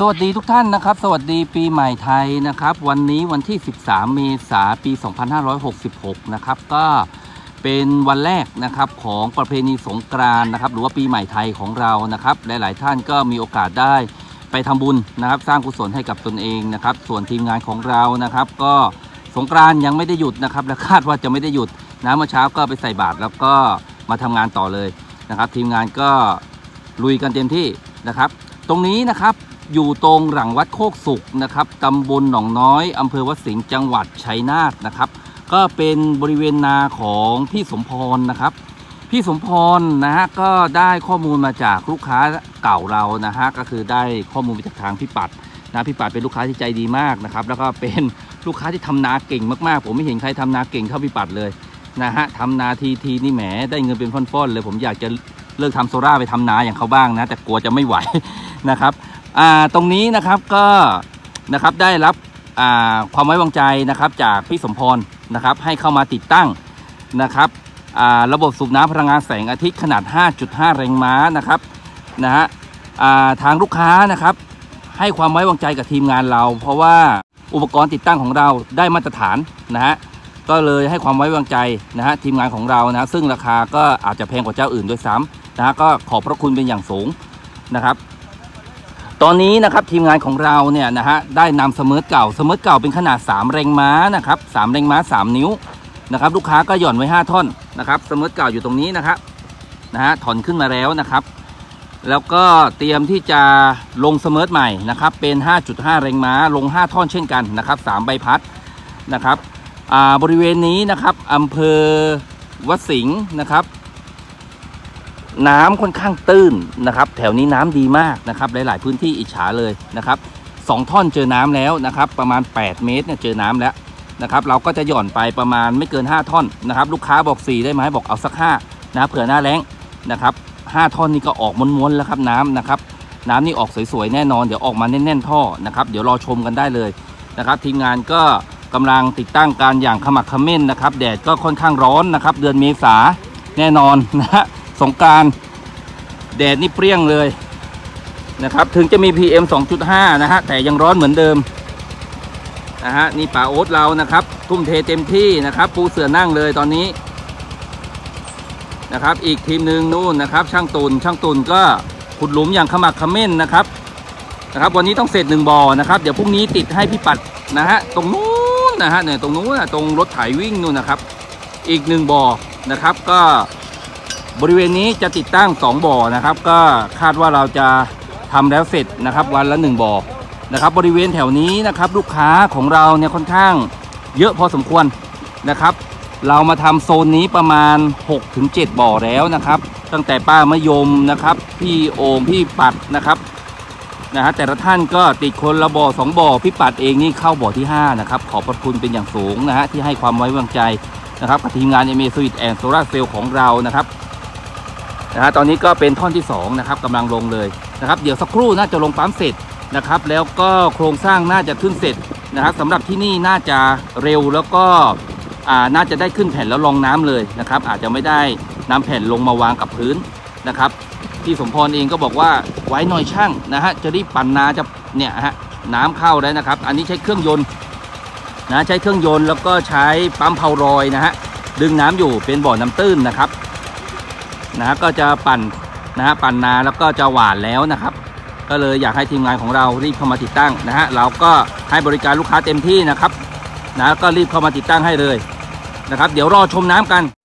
สวัสดีทุกท่านนะครับ สวัสดีปีใหม่ไทยนะครับ วันนี้วันที่ 13 เมษายนปี 2566 นะครับก็เป็นวันแรกนะครับของประเพณีสงกรานต์นะครับ หรือว่าปีใหม่ไทยของเรานะครับหลายๆท่านก็มีโอกาสได้ไปทำบุญนะครับ สร้างกุศลให้กับตนเองนะครับ ส่วนทีมงานของเรานะครับ ก็สงกรานต์ยังไม่ได้หยุดนะครับ และคาดว่าจะไม่ได้หยุดนะเมื่อเช้าก็ไปใส่บาตรแล้วก็มาทำงานต่อเลยนะครับ ทีมงานก็ลุยกันเต็มที่นะครับ ตรงนี้นะครับ อยู่ตรงหลังวัดโคกสุกนะครับตำบลหนองน้อยอำเภอวัดสิงห์จังหวัดชัยนาทนะครับ ก็เป็นบริเวณนาของพี่สมพรนะครับ พี่สมพรนะฮะก็ได้ข้อมูลมาจากลูกค้าเก่าเรานะฮะก็คือได้ข้อมูลมาจากทางพี่ปัดนะพี่ปัดเป็นลูกค้าที่ใจดีมากนะครับ แล้วก็เป็นลูกค้าที่ทำนาเก่งมากๆ ผมไม่เห็นใครทำนาเก่งเท่าพี่ปัดเลยนะฮะทำนาทีทีนี่แหมได้เงินเป็นฟ่อนๆเลย ผมอยากจะเลิกทำโซล่าไปทำนาอย่างเขาบ้างนะ แต่กลัวจะไม่ไหวนะครับ อ่าตรงนี้นะครับก็นะครับได้รับอ่าความไว้วางใจนะครับจากพี่สมพรนะครับให้เข้ามาติดตั้งนะครับอ่าระบบสูบน้ำพลังงานแสงอาทิตย์ขนาด 5.5 แรงม้านะครับนะฮะอ่าทางลูกค้านะครับให้ความไว้วางใจกับทีมงานเรา เพราะว่าอุปกรณ์ติดตั้งของเราได้มาตรฐานนะฮะก็เลยให้ความไว้วางใจนะฮะทีมงานของเรานะซึ่งราคาก็อาจจะแพงกว่าเจ้าอื่นด้วยซ้ำนะฮะก็ขอบพระคุณเป็นอย่างสูงนะครับ ตอนนี้นะครับทีมงานของเราเนี่ยนะฮะได้นำเสมอเก่าเสมอเก่าเป็นขนาด 3 แรงม้านะครับ3แรงม้า 3 นิ้วนะครับลูกค้าก็หย่อนไว้ 5 ท่อนนะครับเสมอเก่าอยู่ตรงนี้นะครับนะฮะถอนขึ้นมาแล้วนะครับ แล้วก็เตรียมที่จะลงเสมอใหม่นะครับเป็น 5.5 แรงม้าลง 5 ท่อนเช่นกันนะครับ3ใบพัดนะครับอ่าบริเวณนี้นะครับอำเภอวัดสิงห์นะครับ น้ำค่อนข้างตื้นนะครับ แถวนี้น้ำดีมากนะครับ หลาย ๆ พื้นที่อิจฉาเลยนะครับสองท่อนเจอน้ำแล้วนะครับ ประมาณ 8 เมตรเนี่ยเจอน้ำแล้วนะครับ เราก็จะหย่อนไปประมาณไม่เกิน 5 ท่อนนะครับ ลูกค้าบอก 4 ได้ไหมบอกเอาสัก5นะเผื่อหน้าแรงนะครับ5ท่อนนี่ก็ออกม้วนๆแล้วครับน้ำนะครับ น้ำนี่ออกสวยๆแน่นอนเดี๋ยวออกมาแน่นๆท่อนะครับเดี๋ยวรอชมกันได้เลยนะครับทีมงานก็กำลังติดตั้งการอย่างขมักขม้นนะครับแดดก็ค่อนข้างร้อนนะครับเดือนเมษาแน่นอนนะฮะ สงการแดดนี่เปรี้ยงเลยนะครับ ถึงจะมี PM 2.5 นะฮะ แต่ยังร้อนเหมือนเดิมนะฮะนี่ป่าโอ๊ตเรานะครับ ทุ่มเทเต็มที่นะครับ ปูเสือนั่งเลยตอนนี้นะครับ อีกทีมหนึ่งนู่นนะครับ ช่างตุนช่างตุนก็ขุดหลุมอย่างขมักขม้นนะครับนะครับ วันนี้ต้องเสร็จหนึ่งบ่อนะครับ เดี๋ยวพรุ่งนี้ติดให้พี่ปัดนะฮะตรงนู้นนะฮะเนี่ยตรงนู้นนะตรงรถไถวิ่งนู่นนะครับ อีกหนึ่งบ่อนะครับก็ บริเวณนี้จะติดตั้ง 2 บ่อนะครับ ก็คาดว่าเราจะทำแล้วเสร็จนะครับ วันละ 1 บ่อนะครับ บริเวณแถวนี้นะครับ ลูกค้าของเราเนี่ยค่อนข้างเยอะพอสมควรนะครับ เรามาทำโซนนี้ประมาณ 6-7 บ่อแล้วนะครับ ตั้งแต่ป้ามะยมนะครับ พี่โอ่งพี่ปัดนะครับนะฮะแต่ละท่านก็ติดคนละบ่อสองบ่อพี่ปัดเองนี่เข้าบ่อที่ 5 นะครับ ขอบพระคุณเป็นอย่างสูงนะฮะที่ให้ความไว้วางใจนะครับกับทีมงานเอเมซ i ตแอนโซลาเซลของเรานะครับ นะฮะตอนนี้ก็เป็นท่อนที่2นะครับกำลังลงเลยนะครับ เดี๋ยวสักครู่น่าจะลงปั๊มเสร็จนะครับ แล้วก็โครงสร้างน่าจะขึ้นเสร็จนะครับสำหรับที่นี่น่าจะเร็วแล้วก็น่าจะได้ขึ้นแผ่นแล้วรองน้ำเลยนะครับ อาจจะไม่ได้น้ำแผ่นลงมาวางกับพื้นนะครับพี่สมพรเองก็บอกว่าไว้หน่อยช่างนะฮะจะรีบปั่นนาจะเนี่ยฮะน้ำเข้าแล้วนะครับ อันนี้ใช้เครื่องยนต์นะใช้เครื่องยนต์แล้วก็ใช้ปั๊มเพารอยนะฮะดึงน้ำอยู่เป็นบ่อน้ำตื้นนะครับ นะฮะก็จะปั่นนะฮะปั่นนาแล้วก็จะหวานแล้วนะครับ ก็เลยอยากให้ทีมงานของเรารีบเข้ามาติดตั้งนะฮะเราก็ให้บริการลูกค้าเต็มที่นะครับนะก็รีบเข้ามาติดตั้งให้เลยนะครับ เดี๋ยวรอชมน้ำกัน「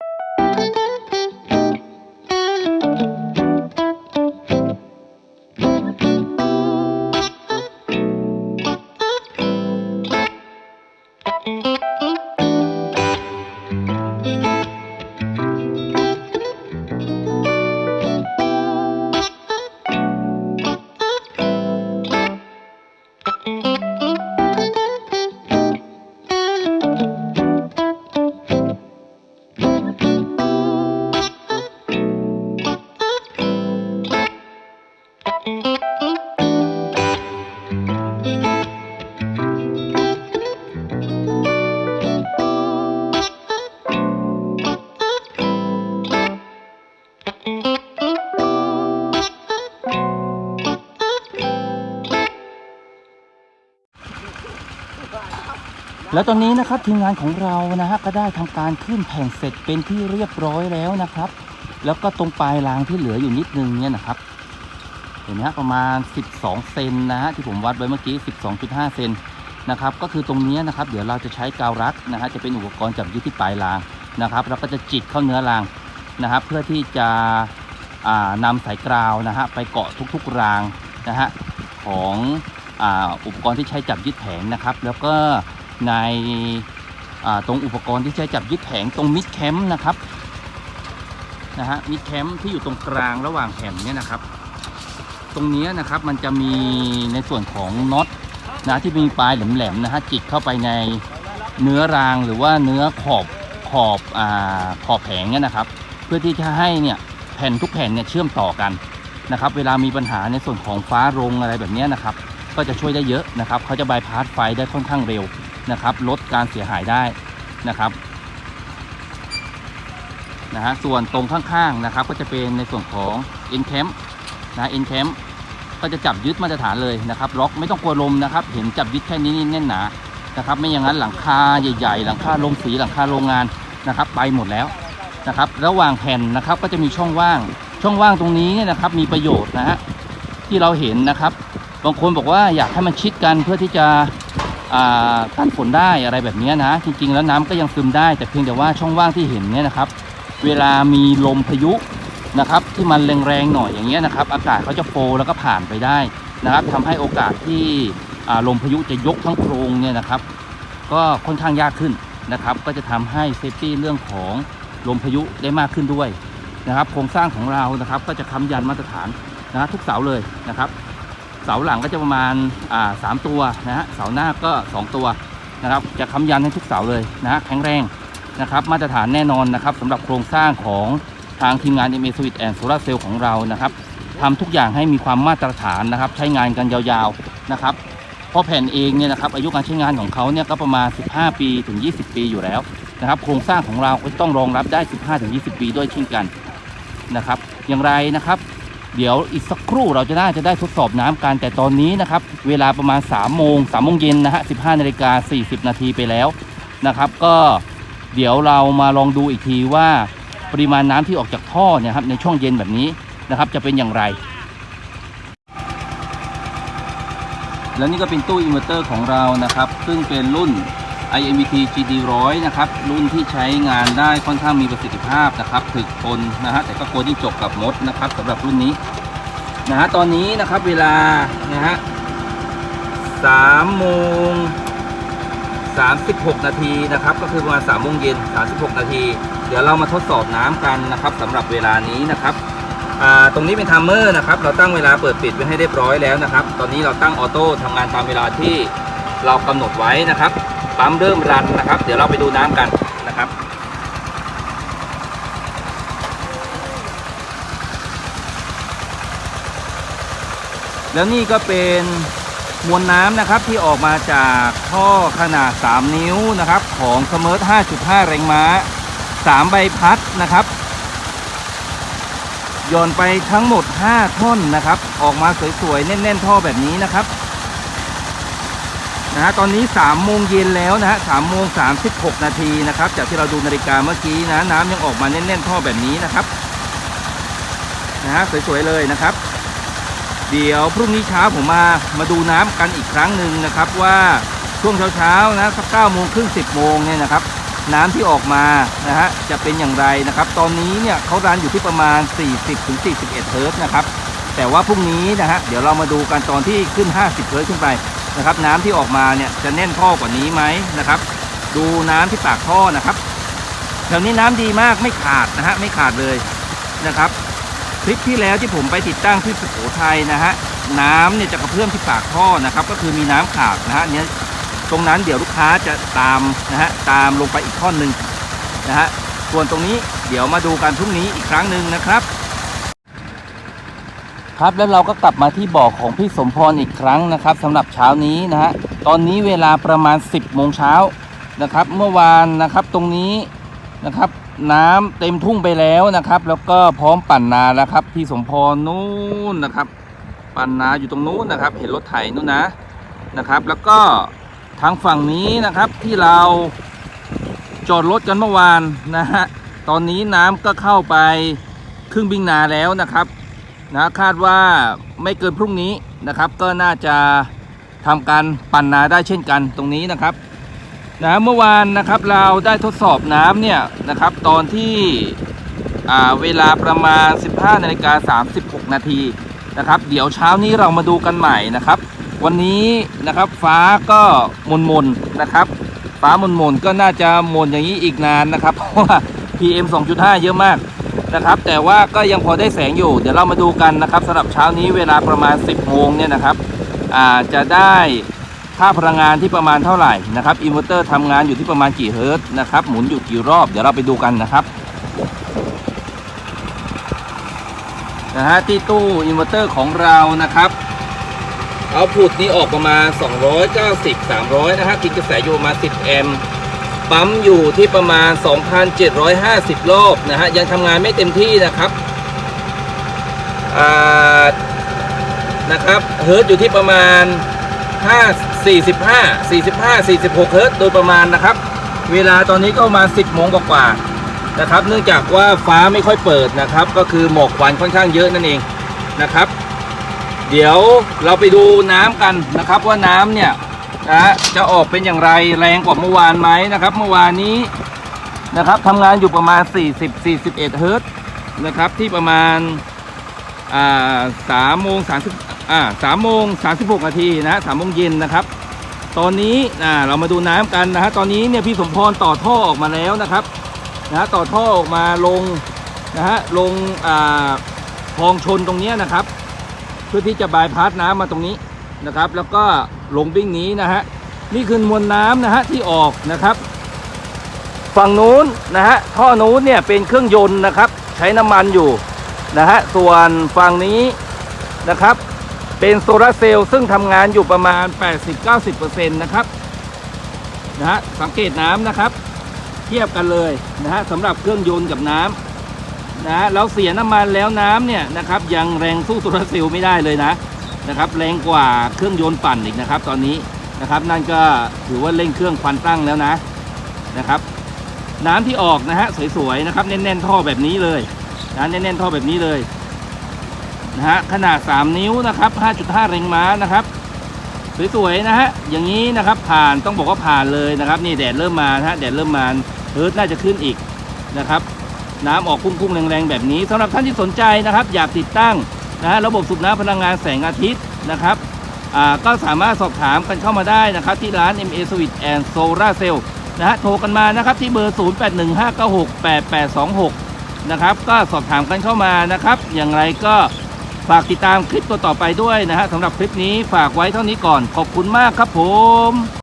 แล้วตอนนี้นะครับทีมงานของเรานะฮะก็ได้ทำการขึ้นแผ่นเสร็จเป็นที่เรียบร้อยแล้วนะครับ แล้วก็ตรงปลายรางที่เหลืออยู่นิดนึงเนี่ยนะครับ เห็นไหมฮะประมาณ 12 เซนนะฮะที่ผมวัดไว้เมื่อกี้ 12.5 เซนนะครับก็คือตรงนี้นะครับ เดี๋ยวเราจะใช้กาวรักนะฮะจะเป็นอุปกรณ์จับยึดที่ปลายรางนะครับแล้วก็จะจิกเข้าเนื้อรางนะครับ เพื่อที่จะอ่านำสายกราวนะฮะไปเกาะทุกๆรางนะฮะของออุปกรณ์ที่ใช้จับยึดแผงนะครับ แล้วก็ ในตรงอุปกรณ์ที่ใช้จับยึดแผงตรงมิดแคมป์นะครับนะฮะมิดแคมป์ที่อยู่ตรงกลางระหว่างแผ่นเนี่ยนะครับ ตรงนี้นะครับมันจะมีในส่วนของน็อตนะที่มีปลายแหลมๆนะฮะจิกเข้าไปในเนื้อรางหรือว่าเนื้อขอบขอบอ่าขอบแผงเนี่ยนะครับ เพื่อที่จะให้เนี่ยแผ่นทุกแผ่นเนี่ยเชื่อมต่อกันนะครับ เวลามีปัญหาในส่วนของฟ้ารงอะไรแบบนี้นะครับ ก็จะช่วยได้เยอะนะครับเขาจะบายพาสไฟได้ค่อนข้างเร็ว นะครับลดการเสียหายได้นะครับนะฮะส่วนตรงข้างๆนะครับก็จะเป็นในส่วนของ end cam นะเอ็นแคมก็จะจับยึดมาตรฐานเลยนะครับล็อกไม่ต้องกลัวลมนะครับ เห็นจับยึดแค่นี้นี่แน่นหนานะครับ ไม่อย่างนั้นหลังคาใหญ่ๆ หลังคาโรงสีหลังคาโรงงานนะครับ ไปหมดแล้วนะครับ ระหว่างแผ่นนะครับก็จะมีช่องว่าง ช่องว่างตรงนี้เนี่ยนะครับมีประโยชน์นะฮะที่เราเห็นนะครับ บางคนบอกว่าอยากให้มันชิดกันเพื่อที่จะ อ่ากันฝนได้อะไรแบบนี้นะ จริง ๆ แล้วน้ำก็ยังซึมได้ แต่เพียงแต่ว่าช่องว่างที่เห็นเนี่ยนะครับ เวลามีลมพายุนะครับ ที่มันแรงๆหน่อยอย่างเงี้ยนะครับ อากาศเขาจะโฟล์แล้วก็ผ่านไปได้นะครับทำให้โอกาสที่ลมพายุจะยกทั้งโครงเนี่ยนะครับ ก็ค่อนข้างยากขึ้นนะครับ ก็จะทำให้เซฟตี้เรื่องของลมพายุได้มากขึ้นด้วยนะครับ โครงสร้างของเรานะครับ ก็จะค้ำยันมาตรฐานนะทุกเสาเลยนะครับ เสาหลังก็จะประมาณอ่าสามตัวนะฮะเสาหน้าก็ 2 ตัวนะครับจะค้ำยันให้ทุกเสาเลยนะฮะแข็งแรงนะครับมาตรฐานแน่นอนนะครับสำหรับโครงสร้างของทางทีมงาน m อ s w i t and Solar Cell ของเรานะครับทำทุกอย่างให้มีความมาตรฐานนะครับ ใช้งานกันยาวๆนะครับเพราะแผ่นเองเนี่ยนะครับอายุการใช้งานของเขาเนี่ยก็ประมาณ 15 ปีถึง 20 ปีอยู่แล้วนะครับ โครงสร้างของเราก็ต้องรองรับได้ 15 ถึง 20 ปีด้วยเช่นกันนะครับ อย่างไรนะครับ เดี๋ยวอีกสักครู่เราจะน่าจะได้ทดสอบน้ำกันแต่ตอนนี้นะครับ เวลาประมาณ3โมง3โมงเย็นนะฮะ15นาฬิกา40นาทีไปแล้วนะครับ ก็เดี๋ยวเรามาลองดูอีกทีว่าปริมาณน้ำที่ออกจากท่อเนี่ยครับในช่วงเย็นแบบนี้นะครับ จะเป็นอย่างไร แล้วนี่ก็เป็นตู้อินเวอร์เตอร์ของเรานะครับ ซึ่งเป็นรุ่น IMVT GD 100นะครับ รุ่นที่ใช้งานได้ค่อนข้างมีประสิทธิภาพนะครับถึกทนนะฮะแต่ก็กลัวที่จกกับมดนะครับสำหรับรุ่นนี้นะฮะตอนนี้นะครับเวลานะฮะสามโมงสามสิบหกนาทีนะครับ ก็คือประมาณสามโมงเย็นสามสิบหกนาที เดี๋ยวเรามาทดสอบน้ำกันนะครับสำหรับเวลานี้นะครับตรงนี้เป็นไทัมเมอร์นะครับ เราตั้งเวลาเปิดปิดไว้ให้เรียบร้อยแล้วนะครับ ตอนนี้เราตั้งออโต้ทำงานตามเวลาที่เรากำหนดไว้นะครับ ปั๊มเริ่มรันนะครับ เดี๋ยวเราไปดูน้ำกันนะครับ แล้วนี่ก็เป็นมวลน้ำนะครับที่ออกมาจากท่อขนาด 3 นิ้วนะครับของสม r ร์ท5.5 แรงม้า 3 ใบพัดนะครับโยนไปทั้งหมด 5 ท่อนนะครับ ออกมาสวยๆแน่นๆท่อแบบนี้นะครับ นะฮะตอนนี้3โมงเย็นแล้วนะฮะ3โมง36นาทีนะครับ จากที่เราดูนาฬิกาเมื่อกี้นะ น้ำยังออกมาแน่นๆท่อแบบนี้นะครับนะฮะสวยๆเลยนะครับ เดี๋ยวพรุ่งนี้เช้าผมมามาดูน้ำกันอีกครั้งหนึ่งนะครับ ว่าช่วงเช้าๆนะสัก9โมงครึ่ง10โมงเนี่ยนะครับ น้ำที่ออกมานะฮะจะเป็นอย่างไรนะครับ ตอนนี้เนี่ยเขารันอยู่ที่ประมาณ 40ถึง41เฮิร์ตนะครับแต่ว่าพรุ่งนี้นะฮะเดี๋ยวเรามาดูกันตอนที่ขึ้น 50เฮิร์ตขึ้นไป นะครับ น้ำที่ออกมาเนี่ยจะแน่นท่อกว่านี้ไหมนะครับ ดูน้ำที่ปากท่อนะครับแถวนี้น้ำดีมากไม่ขาดนะฮะไม่ขาดเลยนะครับคลิปที่แล้วที่ผมไปติดตั้งที่สุโขทัยนะฮะน้ำเนี่ยจะกระเพื่อมที่ปากท่อนะครับ ก็คือมีน้ำขาดนะฮะเนี่ยตรงนั้นเดี๋ยวลูกค้าจะตามนะฮะตามลงไปอีกท่อนหนึ่งนะฮะส่วนตรงนี้เดี๋ยวมาดูกันพรุ่งนี้อีกครั้งหนึ่งนะครับ ครับแล้วเราก็กลับมาที่บ่อของพี่สมพรอีกครั้งนะครับสำหรับเช้านี้นะฮะตอนนี้เวลาประมาณ 10โมงเช้านะครับ เมื่อวานนะครับตรงนี้นะครับ น้ำเต็มทุ่งไปแล้วนะครับ แล้วก็พร้อมปั่นนาแล้วครับ พี่สมพรนู้นนะครับ ปั่นนาอยู่ตรงนู้นนะครับ เห็นรถไถนู้นนะนะครับ แล้วก็ทางฝั่งนี้นะครับที่เราจอดรถกันเมื่อวานนะฮะตอนนี้น้ำก็เข้าไปครึ่งบิงนาแล้วนะครับ นะคาดว่าไม่เกินพรุ่งนี้นะครับ ก็น่าจะทำการปั่นนาได้เช่นกันตรงนี้นะครับนะเมื่อวานนะครับเราได้ทดสอบน้ำเนี่ยนะครับตอนที่อ่าเวลาประมาณ 15นาฬิกา36 นาทีนะครับ เดี๋ยวเช้านี้เรามาดูกันใหม่นะครับ วันนี้นะครับฟ้าก็มนมนนะครับ ฟ้ามนมนๆก็น่าจะมนอย่างนี้อีกนานนะครับ เพราะว่า PM 2.5 เยอะมาก นะครับ แต่ว่าก็ยังพอได้แสงอยู่ เดี๋ยวเรามาดูกันนะครับสำหรับเช้านี้เวลาประมาณ 10โมงเนี่ยนะครับจะได้ค่าพลังงานที่ประมาณเท่าไหร่นะครับอินเวอร์เตอร์ทำงานอยู่ที่ประมาณกี่เฮิร์ตนะครับหมุนอยู่กี่รอบเดี๋ยวเราไปดูกันนะครับนะฮะที่ตู้อินเวอร์เตอร์ของเรานะครับเอาพุตนี้ออกประมาณ 290 300 นะฮะกินกระแสอยู่ประมาณ 10 แอมป์ ปั๊มอยู่ที่ประมาณ 2,750 รอบนะฮะ ยังทำงานไม่เต็มที่นะครับนะครับ เฮิร์ตอยู่ที่ประมาณ 5 45 45 46 เฮิร์ตโดยประมาณนะครับ เวลาตอนนี้ก็มา 10โมงกว่าๆนะครับ เนื่องจากว่าฟ้าไม่ค่อยเปิดนะครับ ก็คือหมอกควันค่อนข้างเยอะนั่นเองนะครับ เดี๋ยวเราไปดูน้ำกันนะครับว่าน้ำเนี่ย นะจะออกเป็นอย่างไรแรงกว่าเมื่อวานไหมนะครับ เมื่อวานนี้นะครับทำงานอยู่ประมาณ 40 41เฮิร์ตซ์นะครับ ที่ประมาณอ่าสามโมงสามสิบอ่าสามโมงสามสิบหกนาทีนะสามโมงเย็นนะครับ ตอนนี้อ่าเรามาดูน้ำกันนะฮะตอนนี้เนี่ยพี่สมพรต่อท่อออกมาแล้วนะครับนะฮะต่อท่อออกมาลงนะฮะลงอ่าคลองชนตรงเนี้ยนะครับ เพื่อที่จะบายพาสน้ำมาตรงนี้ นะครับ แล้วก็ลงวิ่งนี้นะฮะนี่คือมวลน้ำนะฮะที่ออกนะครับ ฝั่งนู้นนะฮะท่อนู้นเนี่ยเป็นเครื่องยนต์นะครับ ใช้น้ำมันอยู่นะฮะส่วนฝั่งนี้นะครับ เป็นโซลาร์เซลล์ซึ่งทำงานอยู่ประมาณ 80-90%นะครับนะฮะสังเกตน้ำนะครับ เทียบกันเลยนะฮะสำหรับเครื่องยนต์กับน้ำนะฮะเราเสียน้ำมันแล้วน้ำเนี่ยนะครับ ยังแรงสู้โซลาร์เซลล์ไม่ได้เลยนะ นะครับแรงกว่าเครื่องยนต์ปั่นอีกนะครับ ตอนนี้นะครับนั่นก็ถือว่าเร่งเครื่องควันตั้งแล้วนะนะครับ น้ำที่ออกนะฮะสวยๆนะครับแน่นๆท่อแบบนี้เลยนะแน่นๆท่อแบบนี้เลยนะฮะขนาด 3 นิ้วนะครับ 5.5แรงม้านะครับสวยๆนะฮะอย่างนี้นะครับผ่านต้องบอกว่าผ่านเลยนะครับ นี่แดดเริ่มมานะฮะแดดเริ่มมาเฮิร์ตน่าจะขึ้นอีกนะครับ น้ำออกพุ่งๆแรงๆแบบนี้สำหรับท่านที่สนใจนะครับ อยากติดตั้ง นะระบบสูบน้ำพลังงานแสงอาทิตย์นะครับก็สามารถสอบถามกันเข้ามาได้นะครับ ที่ร้าน MA Switch and Solar Cell นะฮะโทรกันมานะครับที่เบอร์ 0815968826 นะครับ ก็สอบถามกันเข้ามานะครับ อย่างไรก็ฝากติดตามคลิปตัวต่อไปด้วยนะฮะสำหรับคลิปนี้ฝากไว้เท่านี้ก่อน ขอบคุณมากครับผม